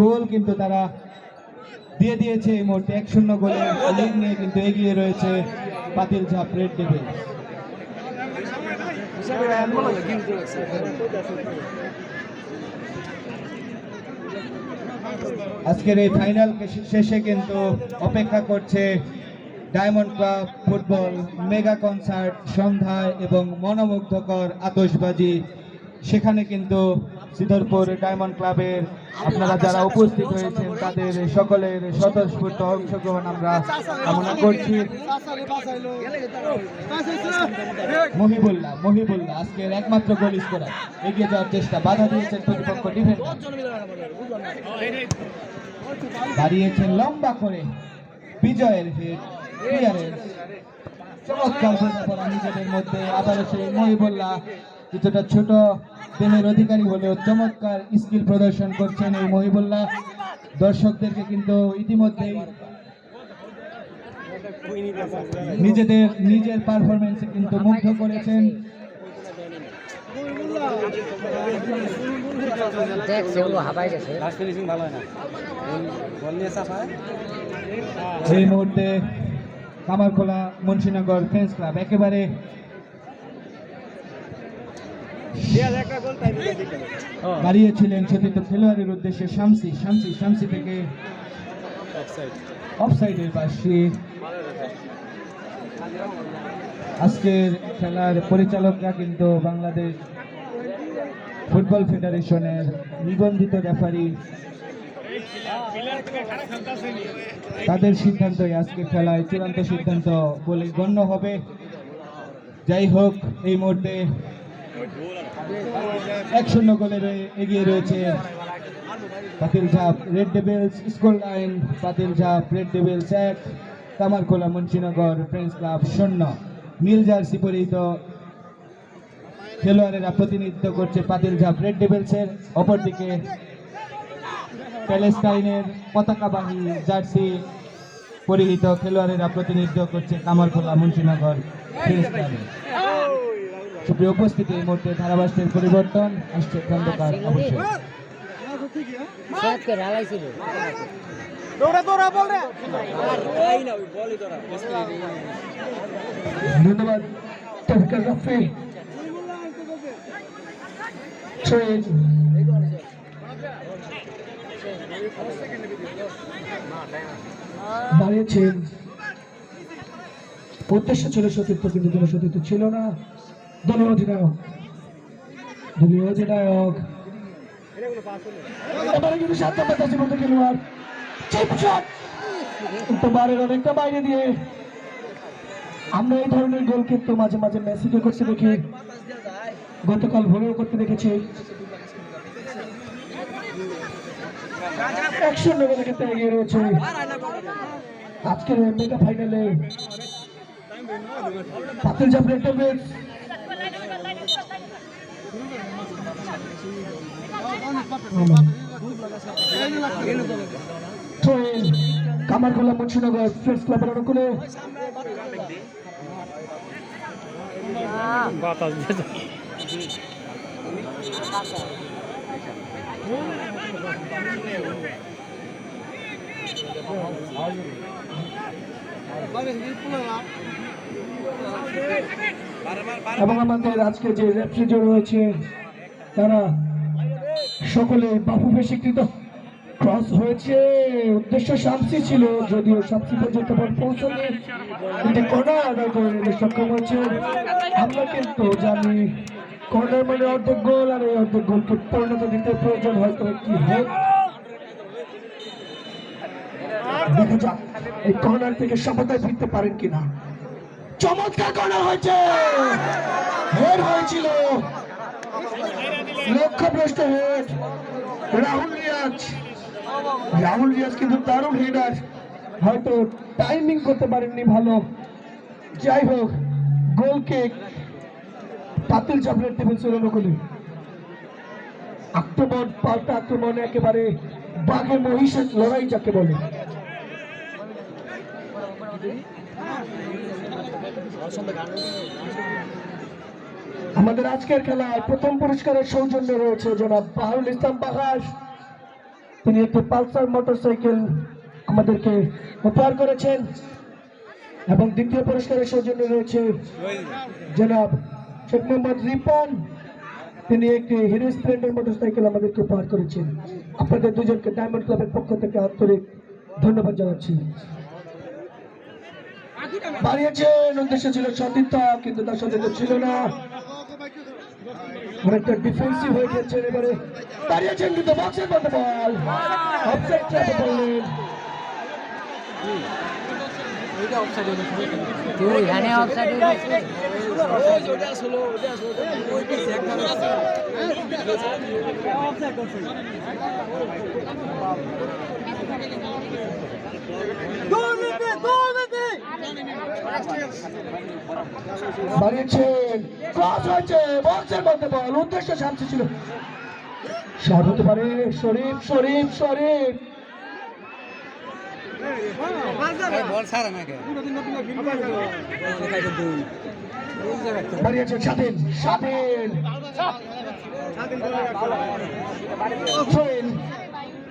গোল কিন্তু তারা দিয়ে দিয়েছে এই মুহূর্তে। এক শূন্য গোলে নিয়ে কিন্তু এগিয়ে রয়েছে পাতিল ঝাপ রেড ডেভিল আজকের এই ফাইনাল শেষে কিন্তু অপেক্ষা করছে diamond club football mega concert সন্ধ্যায় এবং মনোমুগ্ধকর আতশবাজি। সেখানে কিন্তু সিদ্ধরপুর ডায়মন্ড ক্লাবের আপনারা যারা উপস্থিত হয়েছেন, তাদের সকলের স্বতঃস্ফূর্ত অংশগ্রহণ আমরা কামনা করছি। মহিবুল্লাহ মহিবুল্লাহ, আজকের একমাত্র গোল স্কোরার। এগিয়ে যাওয়ার চেষ্টা, বাধা দিয়েছেন প্রতিপক্ষ ডিফেন্ডার দাঁড়িয়েছেন লম্বা করে বিজয়ের ক্লিয়ারেন্স। চমৎকার নিজেদের মধ্যে আবার সেই মহিবুল্লাহ কিছুটা ছোট দেহের অধিকারী হলেও চমৎকার স্কিল প্রদর্শন করছেন এই মহিবুল্লাহ। দর্শকদেরকে কিন্তু ইতিমধ্যেই নিজেদের নিজের পারফরমেন্সে কিন্তু মুগ্ধ করেছেন। এই মুহূর্তে কামারখোলা মুন্সিনগর ফ্রেন্ডস ক্লাব একেবারে দাঁড়িয়েছিলেন সতীর্থ খেলোয়াড়ের উদ্দেশ্যে শামসি শামসি শামসি থেকে অফসাইডের পাশে। আজকের খেলার পরিচালকরা কিন্তু বাংলাদেশ ফুটবল ফেডারেশনের নিবন্ধিত রেফারি তাদের সিদ্ধান্তই আজকে খেলায় চূড়ান্ত সিদ্ধান্ত বলে গণ্য হবে। যাই হোক, এই মুহূর্তে এক শূন্য গোলে এগিয়ে রয়েছে Patiljhap red devils school line Patiljhap red Devil's এক কামারখোলা মুন্সিনগর ফ্রেন্ডস ক্লাব শূন্য। নীল জার্সি পরিহিত খেলোয়াড়েরা প্রতিনিধিত্ব করছে পাতিল ঝাপ রেড ডেভিলসের অপরদিকে প্যালেস্টাইনের পতাকাবাহী জার্সি পরিহিত খেলোয়াড়েরা প্রতিনিধিত্ব করছে কামারখোলা মুন্সিনগর ফ্রেন্ডস ক্লাবের সুপ্রিয় উপস্থিতি এই মুহূর্তে ধারাভাষ্যের পরিবর্তন আসছে খন্দকার অবশ্যই। ধন্যবাদ তফিকার রফি। ট্রেন দাঁড়িয়েছেন উদ্দেশ্য ছিল সতীর্থ কিন্তু সতীর্থ ছিল না। দলীয় অধিনায়ক। দলীয় অধিনায়ক। এবারে অনেকটা বাইরে দিয়ে। আমরা এই ধরনের গোল কিন্তু মাঝে মাঝে মেসিকে করতে দেখি। গতকাল ভোরেও করতে দেখেছি। এক শূন্য গোলে এগিয়ে রয়েছে। আজকের মেগা ফাইনালে পাতিল জাপ রেড কামারখোলা মুন্সিনগর ফ্রেন্ডস ক্লাবের অনুকূলে। বাতাস এবং আমাদের আজকে যে রেফ্রিজো রয়েছে, তারা সকলে বাফুফে স্বীকৃত। ক্রস হয়েছে, উদ্দেশ্য শামসি ছিল, যদিও শামসি পর্যন্ত বল পৌঁছলে কিন্তু কর্নার আদায় করে নিতে সক্ষম হয়েছে। আমরা কিন্তু জানি কর্নার মানে অর্ধেক গোল, আর এই অর্ধেক গোলকে পরিণত দিতে প্রয়োজন হয়তো একটি হেড দেখা যাক, এই কর্নার থেকে সফলতায় ফিরতে পারেন কিনা। চমৎকার করা হয়েছে। হেড হয়েছিল লক্ষ্যভ্রষ্ট হেড রাহুল রিয়াজ। রাহুল রিয়াজ কিন্তু দারুণ হেডার হয়তো টাইমিং করতে পারেননি ভালো। যাই হোক গোলকে পাতিল চাপড়ের টেবিল চলানো করি আক্রমণ, পাল্টা আক্রমণে একেবারে বাঘে মহিষের লড়াই যাকে বলে। আমাদের আজকের খেলায় প্রথম পুরস্কারের সৌজন্য রয়েছে জনাব বাহুল ইসলাম বাহাস তিনি একটি পালসার মোটরসাইকেল আমাদেরকে উপহার করেছেন এবং দ্বিতীয় পুরস্কারের সৌজন্য রয়েছে জনাব শেখ মোহাম্মদ রিপন। তিনি একটি হিরো স্প্লেন্ডার মোটরসাইকেল আমাদেরকে উপহার করেছেন। আপনাদের দুজনকে ডায়মন্ড ক্লাবের পক্ষ থেকে আন্তরিক ধন্যবাদ জানাচ্ছি। বাড়িয়েছেন, উদ্দেশ্য ছিল সতীর্থা, কিন্তু তার সতীর্থ ছিল না। অনেকটা ডিফেন্সিভ হয়ে গেছেন এবারে। দাঁড়িয়েছেন কিন্তু বক্সের মধ্যে বল বাড়িয়েছেন ক্রস হয়েছে বক্সের মধ্যে বল উদ্দেশ্য শান্তি ছিল। শট হতে পারে, শরীফ শরীফ শরীফ।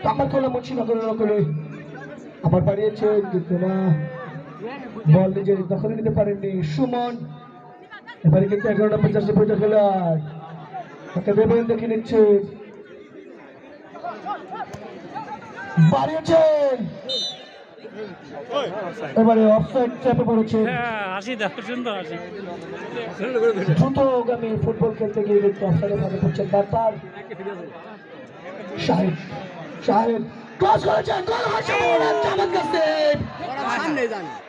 আমার আবার বাড়িয়েছেন কিন্তু না। বল নিজে দখলে নিতে পারেননি সুমন। এবারে কিন্তু এগারোটা পঞ্চাশে পয়সা খেলার তাকে দেবেন দেখে নিচ্ছে। বাড়িয়েছেন। এবারে অফসাইড চাপে পড়েছে হ্যাঁ দ্রুতগামী ফুটবল খেলতে গিয়ে কিন্তু অফসাইডে ভাবে পড়ছেন বারবার। শাহিদ শাহিদ ক্রস করেছেন গোল চমৎকার সেভ সেভ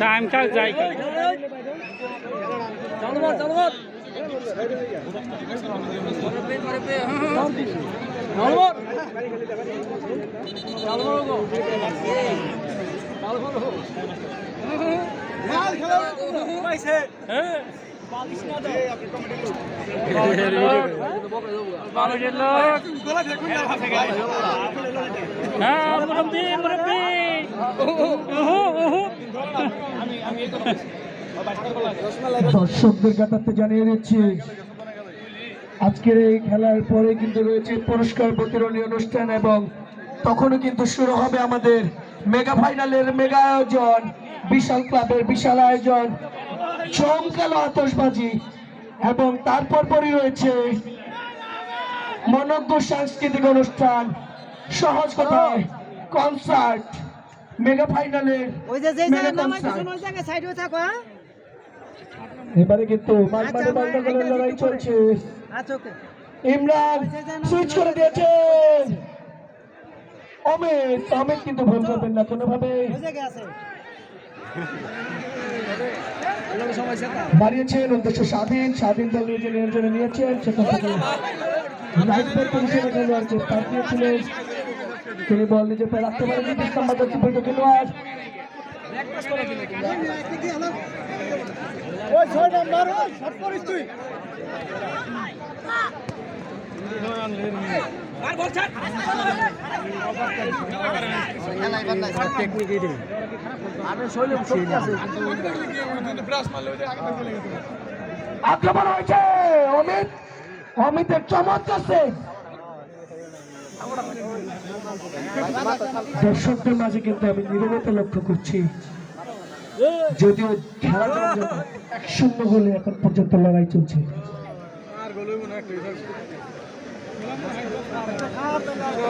টাইম কাজ যাই মুরব্বী মুরব্বী উহু, উহু। দর্শকদের কাতারতে জানিয়ে দিচ্ছি আজকের এই খেলার পরে কিন্তু রয়েছে পুরস্কার বিতরণী অনুষ্ঠান এবং তখনও কিন্তু শুরু হবে আমাদের মেগা ফাইনালের মেগা আয়োজন বিশাল ক্লাবের বিশাল আয়োজন চমকালো আতশবাজি এবং তারপর পরই রয়েছে মনজ্ঞ সাংস্কৃতিক অনুষ্ঠান সহজ কথায় কনসার্ট মেগা ফাইনালের হ্যাঁ? এবারে কিন্তু আচ্ছা, লড়াই চলছে। আচ্ছা ইমরান সুইচ করে দিয়েছেন অমিত অমিত কিন্তু ভুল করবেন না কোনোভাবে। বাড়িয়েছেন উদ্দেশ্য স্বাধীন স্বাধীন দল নিজে নিয়ন্ত্রণে নিয়েছেন সেখান থেকে দিয়েছিলেন তিনি বল নিজের পায়ে রাখতে পারেন ইসলাম বাজার চিপিত খেলোয়াড় ওই আক্রমণ হয়েছে, অমিত, অমিতের চমৎকার সেভ দর্শকদের মাঝে কিন্তু আমি নিরবতা লক্ষ্য করছি। যদিও খেলা এক শূন্য গোলে এখন পর্যন্ত লড়াই চলছে।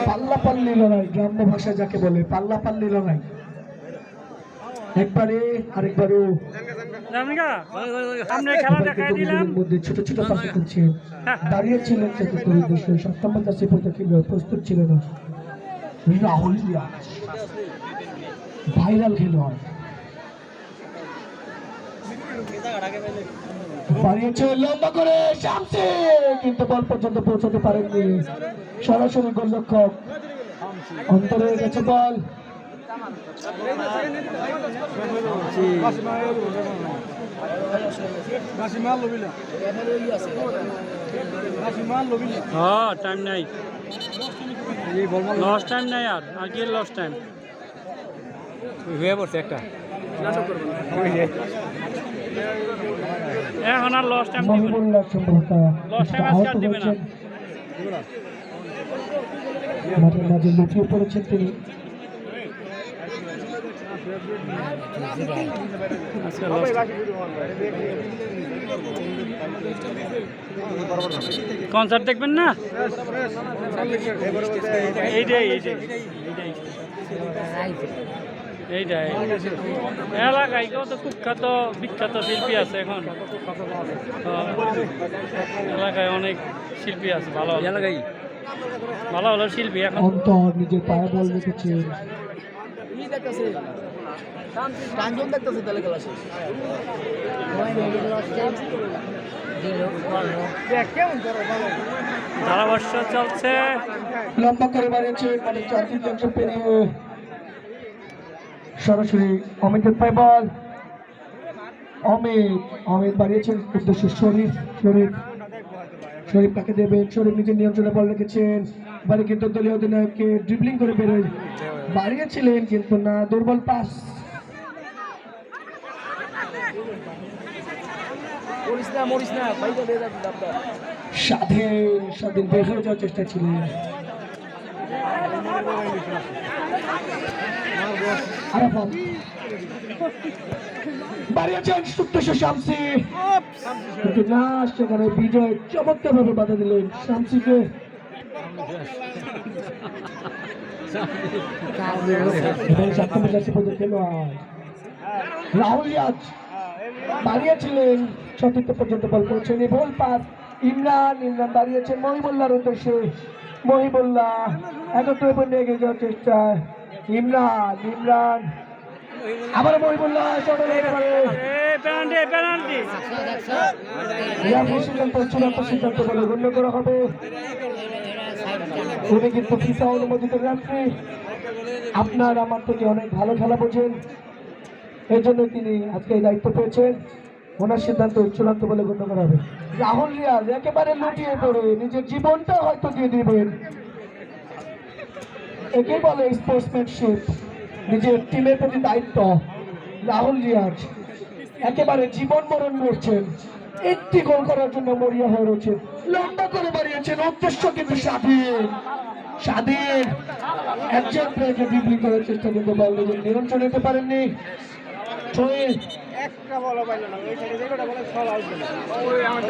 পাল্লা পাল্লি লড়াই গ্রাম্য ভাষা যাকে বলে পাল্লা পাল্লি লড়াই। একবারে আরেকবারও মধ্যে ছোট ছোট দাঁড়িয়ে ছিলেন চতুর্থ উদ্দেশ্য সপ্তম চাষি পর্যন্ত খেলোয়াড় প্রস্তুত ছিল না রাহুল ভাইরাল খেলোয়াড়। বাড়িয়েছে লম্বা করে শামসি কিন্তু বল পর্যন্ত পৌঁছাতে পারেননি। সরাসরি গোলরক্ষক অন্তরে গেছে বল। হ্যাঁ টাইম নাই। লস টাইম নাই আর আর কি লস টাইম হয়ে পড়ছে একটা। এখন আর লস টাইম দিবেন Lost time আজকে আর দিবে না। হয়েছেন মাঠের মাঝে লুটিয়ে পড়েছেন তিনি কনসার্ট দেখবেন না এইটাই এইটাই। এইটাই এলাকায় কত কুখ্যাত বিখ্যাত শিল্পী আছে এখন। এলাকায় অনেক শিল্পী আছে ভালো ভালো। এলাকায়? ভালো ভালো শিল্পী এখন। অন্তর নিজের পায়ে বল ধারাভাষ্য চলছে। লম্বা করে বাড়িয়েছে মানে চার তৃতীয়াংশ পেরিয়ে সরাসরি অমিতের পায়ে বল অমিত অমিত বাড়িয়েছেন উদ্দেশ্য শরীফ শরীফ শরীফ কাকে দেবেন শরীফ নিজের নিয়ন্ত্রণে বল রেখেছেন। বাড়ি কিন্তু দলীয় অধিনায়ককে ড্রিবলিং করে বেরোয় বাড়িয়েছিলেন কিন্তু না দুর্বল পাস স্বাধীন স্বাধীন বের হয়ে যাওয়ার চেষ্টা ছিল আরাফাত বাড়িয়েছিলেন চতুর্থ পর্যন্ত বল করেছেন। এই বল পাস ইমরান ইমরান বাড়িয়েছেন মহিবুল্লাহর উদ্দেশ্যে। মহিবুল্লাহ, একত্র পর্যন্ত এগিয়ে যাওয়ার চেষ্টা ইমরান ইমরান। আবার মহিবুল্লাহ চটে বলে গণ্য করা হবে। উনি কিন্তু ফিফা অনুমোদিত রেফারি আপনার আমার থেকে অনেক ভালো খেলা বোঝেন। এর জন্য তিনি আজকে দায়িত্ব পেয়েছেন। ওনার সিদ্ধান্ত চূড়ান্ত বলে গণ্য করা হবে। রাহুল রিয়াজ একেবারে লুটিয়ে পড়ে, নিজের জীবনটা হয়তো দিয়ে দিবেন। একে বলে স্পোর্টসম্যানশিপ নিজের টিমের প্রতি দায়িত্ব। রাহুল রিয়াজ একেবারে জীবন মরণ মরছেন একটি গোল করার জন্য মরিয়া হয়ে রয়েছেন। লম্বা করে বাড়িয়েছেন, উদ্দেশ্য কিন্তু স্বাধীন। স্বাধীন। একজন প্লেয়ারকে ড্রিবলিং করার চেষ্টা কিন্তু বল নিয়ন্ত্রণ নিতে পারেননি। একটা বল পাইলো না। ওই সাইডে যেটা বলে সব আউট